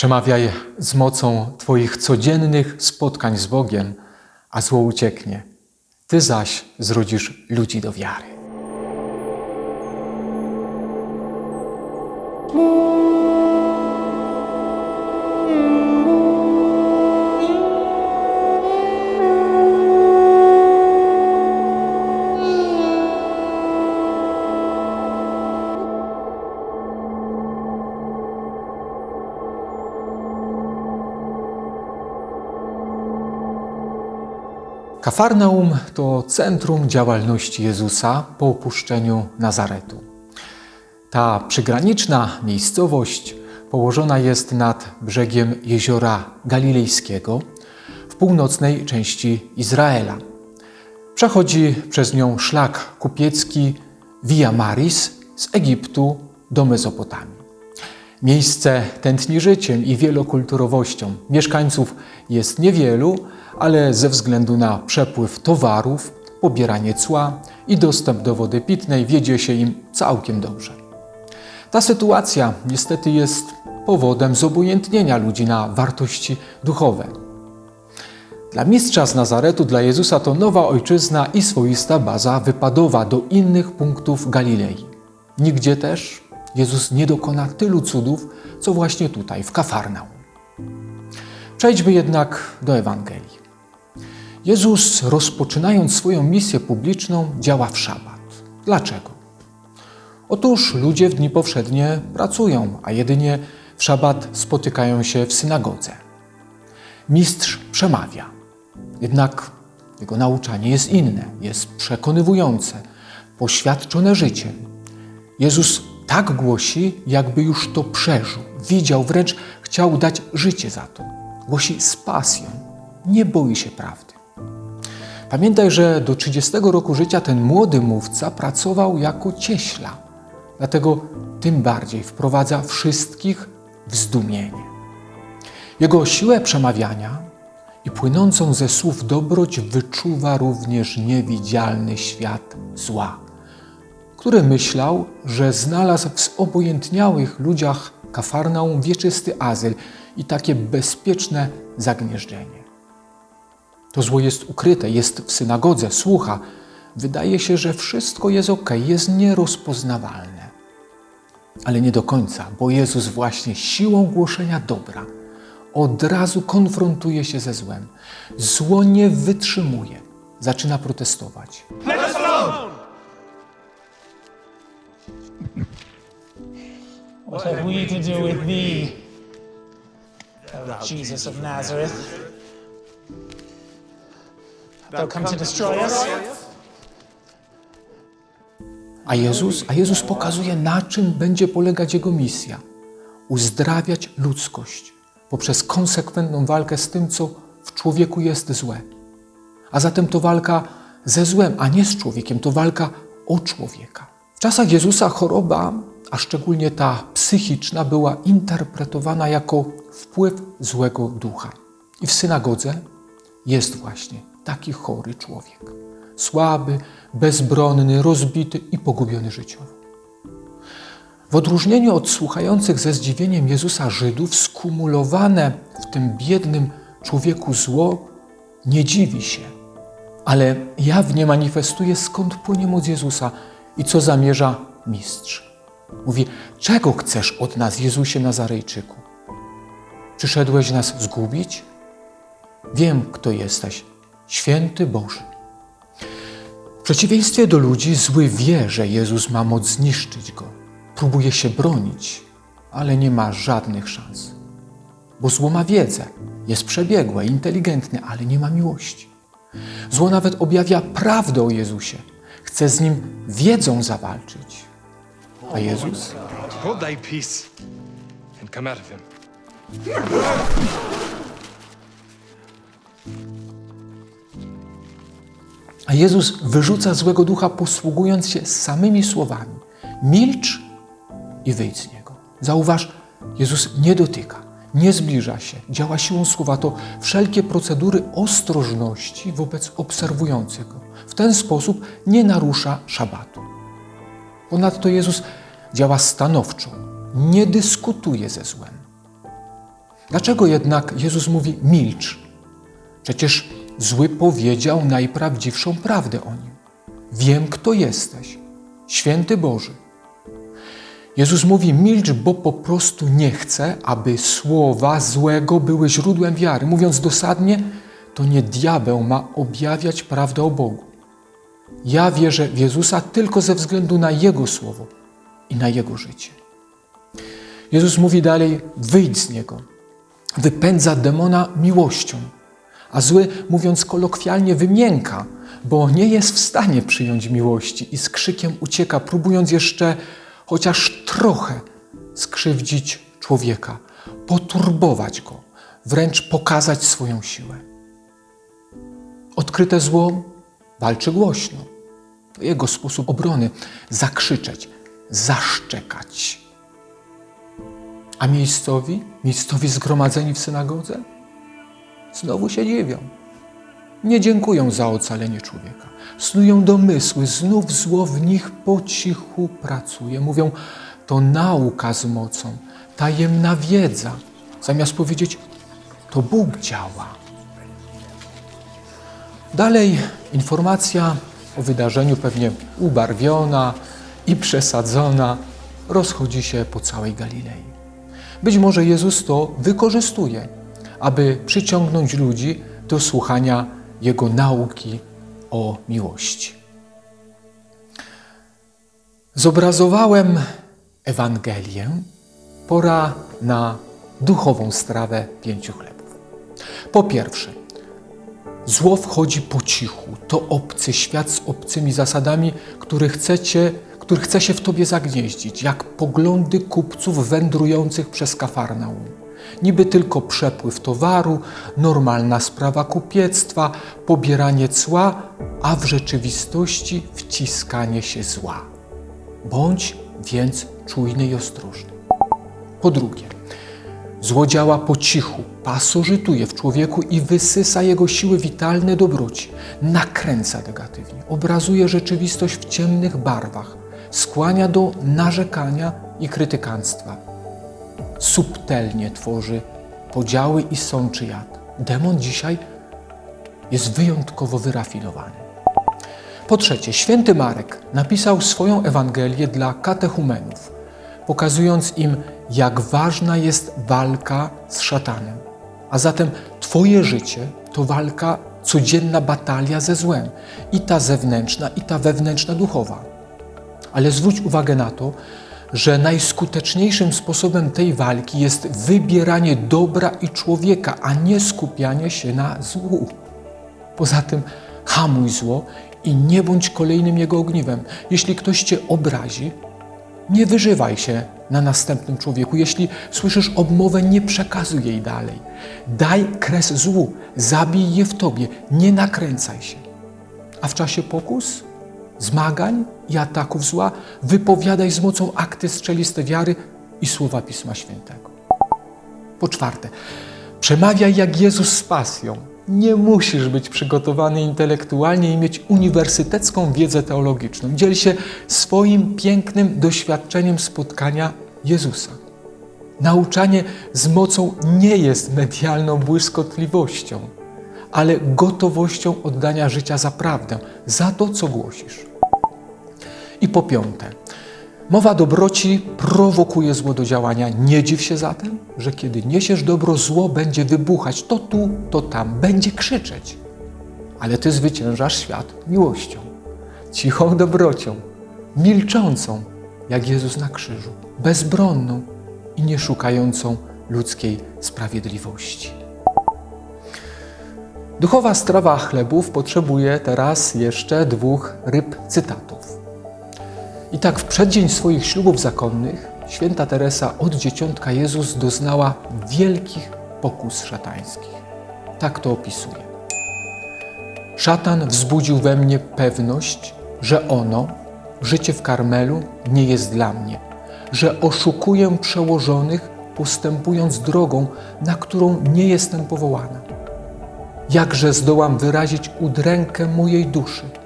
Przemawiaj z mocą Twoich codziennych spotkań z Bogiem, a zło ucieknie. Ty zaś zrodzisz ludzi do wiary. Kafarnaum to centrum działalności Jezusa po opuszczeniu Nazaretu. Ta przygraniczna miejscowość położona jest nad brzegiem jeziora Galilejskiego w północnej części Izraela. Przechodzi przez nią szlak kupiecki Via Maris z Egiptu do Mezopotamii. Miejsce tętni życiem i wielokulturowością. Mieszkańców jest niewielu, ale ze względu na przepływ towarów, pobieranie cła i dostęp do wody pitnej wiedzie się im całkiem dobrze. Ta sytuacja niestety jest powodem zobojętnienia ludzi na wartości duchowe. Dla mistrza z Nazaretu, dla Jezusa to nowa ojczyzna i swoista baza wypadowa do innych punktów Galilei. Nigdzie też Jezus nie dokona tylu cudów, co właśnie tutaj, w Kafarnaum. Przejdźmy jednak do Ewangelii. Jezus, rozpoczynając swoją misję publiczną, działa w szabat. Dlaczego? Otóż ludzie w dni powszednie pracują, a jedynie w szabat spotykają się w synagodze. Mistrz przemawia, jednak jego nauczanie jest inne, jest przekonywujące, poświadczone życiem. Jezus tak głosi, jakby już to przeżył, widział, wręcz chciał dać życie za to. Głosi z pasją, nie boi się prawdy. Pamiętaj, że do 30 roku życia ten młody mówca pracował jako cieśla, dlatego tym bardziej wprowadza wszystkich w zdumienie. Jego siłę przemawiania i płynącą ze słów dobroć wyczuwa również niewidzialny świat zła, który myślał, że znalazł w zobojętniałych ludziach Kafarnaum wieczysty azyl i takie bezpieczne zagnieżdżenie. To zło jest ukryte, jest w synagodze, słucha. Wydaje się, że wszystko jest ok, jest nierozpoznawalne. Ale nie do końca, bo Jezus właśnie siłą głoszenia dobra od razu konfrontuje się ze złem. Zło nie wytrzymuje, zaczyna protestować. What have we to do with thee, thou Jesus of Nazareth? Thou come to destroy us? A Jezus, a Jezus pokazuje, na czym będzie polegać Jego misja. Uzdrawiać ludzkość poprzez konsekwentną walkę z tym, co w człowieku jest złe. A zatem to walka ze złem, a nie z człowiekiem, to walka o człowieka. W czasach Jezusa choroba, a szczególnie ta psychiczna, była interpretowana jako wpływ złego ducha. I w synagodze jest właśnie taki chory człowiek. Słaby, bezbronny, rozbity i pogubiony życiowo. W odróżnieniu od słuchających ze zdziwieniem Jezusa Żydów, skumulowane w tym biednym człowieku zło nie dziwi się, ale jawnie manifestuje, skąd płynie moc Jezusa i co zamierza mistrz. Mówi: Czego chcesz od nas, Jezusie Nazarejczyku? Przyszedłeś nas zgubić? Wiem, kto jesteś, święty Boży. W przeciwieństwie do ludzi, zły wie, że Jezus ma moc zniszczyć go. Próbuje się bronić, ale nie ma żadnych szans. Bo zło ma wiedzę, jest przebiegłe, inteligentne, ale nie ma miłości. Zło nawet objawia prawdę o Jezusie. Chce z nim wiedzą zawalczyć. A Jezus? Thy peace and come out of him. A Jezus wyrzuca złego ducha, posługując się samymi słowami: milcz i wyjdź z niego. Zauważ, Jezus nie dotyka, nie zbliża się, działa siłą słowa. To wszelkie procedury ostrożności wobec obserwującego. W ten sposób nie narusza szabatu. Ponadto Jezus działa stanowczo, nie dyskutuje ze złem. Dlaczego jednak Jezus mówi milcz? Przecież zły powiedział najprawdziwszą prawdę o nim. Wiem, kto jesteś, święty Boży. Jezus mówi milcz, bo po prostu nie chce, aby słowa złego były źródłem wiary. Mówiąc dosadnie, to nie diabeł ma objawiać prawdę o Bogu. Ja wierzę w Jezusa tylko ze względu na Jego słowo i na Jego życie. Jezus mówi dalej: wyjdź z niego. Wypędza demona miłością, a zły, mówiąc kolokwialnie, wymięka, bo nie jest w stanie przyjąć miłości i z krzykiem ucieka, próbując jeszcze chociaż trochę skrzywdzić człowieka, poturbować go, wręcz pokazać swoją siłę. Odkryte zło walczy głośno. To jego sposób obrony zakrzyczeć, zaszczekać. A miejscowi, miejscowi zgromadzeni w synagodze, znowu się dziwią. Nie dziękują za ocalenie człowieka. Snują domysły, znów zło w nich po cichu pracuje. Mówią, to nauka z mocą, tajemna wiedza. Zamiast powiedzieć, to Bóg działa. Dalej informacja o wydarzeniu pewnie ubarwiona i przesadzona rozchodzi się po całej Galilei. Być może Jezus to wykorzystuje, aby przyciągnąć ludzi do słuchania Jego nauki o miłości. Zobrazowałem Ewangelię. Pora na duchową strawę pięciu chlebów. Po pierwsze, Zło wchodzi po cichu. To obcy świat z obcymi zasadami, który, chcecie, który chce się w tobie zagnieździć, jak poglądy kupców wędrujących przez Kafarnaum. Niby tylko przepływ towaru, normalna sprawa kupiectwa, pobieranie cła, a w rzeczywistości wciskanie się zła. Bądź więc czujny i ostrożny. Po drugie, Zło działa po cichu, pasożytuje w człowieku i wysysa jego siły witalne dobroci, nakręca negatywnie, obrazuje rzeczywistość w ciemnych barwach, skłania do narzekania i krytykanstwa. Subtelnie tworzy podziały i sączy jad. Demon dzisiaj jest wyjątkowo wyrafinowany. Po trzecie, święty Marek napisał swoją Ewangelię dla katechumenów, pokazując im, jak ważna jest walka z szatanem. A zatem Twoje życie to walka, codzienna batalia ze złem, i ta zewnętrzna, i ta wewnętrzna duchowa. Ale zwróć uwagę na to, że najskuteczniejszym sposobem tej walki jest wybieranie dobra i człowieka, a nie skupianie się na złu. Poza tym hamuj zło i nie bądź kolejnym jego ogniwem. Jeśli ktoś cię obrazi, nie wyżywaj się na następnym człowieku. Jeśli słyszysz obmowę, nie przekazuj jej dalej. Daj kres złu, zabij je w tobie, nie nakręcaj się. A w czasie pokus, zmagań i ataków zła wypowiadaj z mocą akty strzeliste wiary i słowa Pisma Świętego. Po czwarte, przemawiaj jak Jezus z pasją. Nie musisz być przygotowany intelektualnie i mieć uniwersytecką wiedzę teologiczną. Dziel się swoim pięknym doświadczeniem spotkania Jezusa. Nauczanie z mocą nie jest medialną błyskotliwością, ale gotowością oddania życia za prawdę, za to, co głosisz. I po piąte, mowa dobroci prowokuje zło do działania. Nie dziw się zatem, że kiedy niesiesz dobro, zło będzie wybuchać to tu, to tam, będzie krzyczeć. Ale ty zwyciężasz świat miłością, cichą dobrocią, milczącą, jak Jezus na krzyżu, bezbronną i nie szukającą ludzkiej sprawiedliwości. Duchowa strawa chlebów potrzebuje teraz jeszcze dwóch ryb cytatów. I tak w przeddzień swoich ślubów zakonnych święta Teresa od dzieciątka Jezus doznała wielkich pokus szatańskich. Tak to opisuje. Szatan wzbudził we mnie pewność, że ono, życie w Karmelu, nie jest dla mnie, że oszukuję przełożonych, postępując drogą, na którą nie jestem powołana. Jakże zdołam wyrazić udrękę mojej duszy?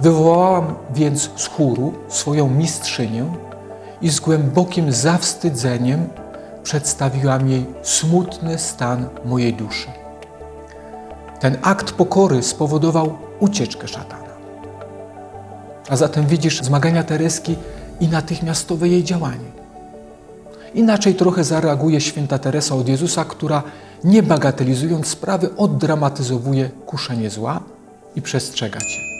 Wywołałam więc z chóru swoją mistrzynię i z głębokim zawstydzeniem przedstawiłam jej smutny stan mojej duszy. Ten akt pokory spowodował ucieczkę szatana. A zatem widzisz zmagania Tereski i natychmiastowe jej działanie. Inaczej trochę zareaguje święta Teresa od Jezusa, która nie bagatelizując sprawy oddramatyzowuje kuszenie zła i przestrzega cię.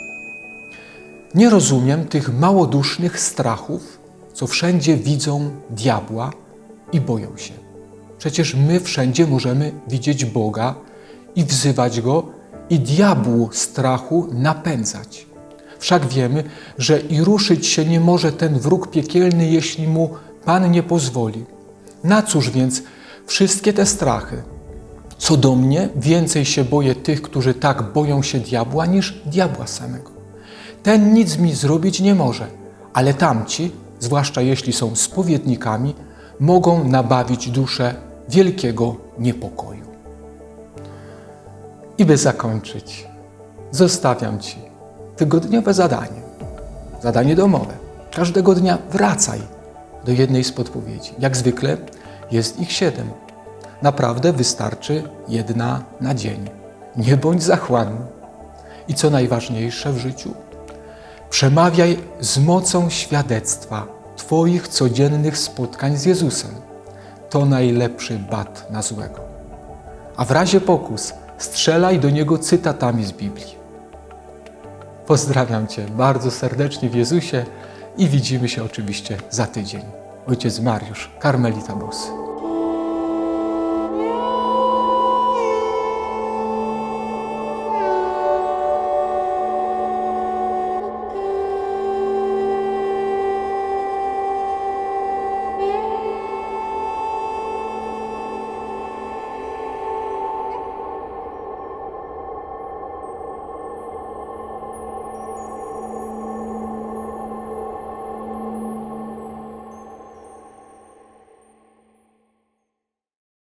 Nie rozumiem tych małodusznych strachów, co wszędzie widzą diabła i boją się. Przecież my wszędzie możemy widzieć Boga i wzywać Go i diabłu strachu napędzać. Wszak wiemy, że i ruszyć się nie może ten wróg piekielny, jeśli mu Pan nie pozwoli. Na cóż więc wszystkie te strachy? Co do mnie, więcej się boję tych, którzy tak boją się diabła, niż diabła samego. Ten nic mi zrobić nie może, ale tamci, zwłaszcza jeśli są spowiednikami, mogą nabawić duszę wielkiego niepokoju. I by zakończyć, zostawiam Ci tygodniowe zadanie, zadanie domowe. Każdego dnia wracaj do jednej z podpowiedzi. Jak zwykle jest ich siedem. Naprawdę wystarczy jedna na dzień. Nie bądź zachłanny. I co najważniejsze w życiu, przemawiaj z mocą świadectwa Twoich codziennych spotkań z Jezusem. To najlepszy bat na złego. A w razie pokus strzelaj do niego cytatami z Biblii. Pozdrawiam Cię bardzo serdecznie w Jezusie i widzimy się oczywiście za tydzień. Ojciec Mariusz, Karmelita Bosy.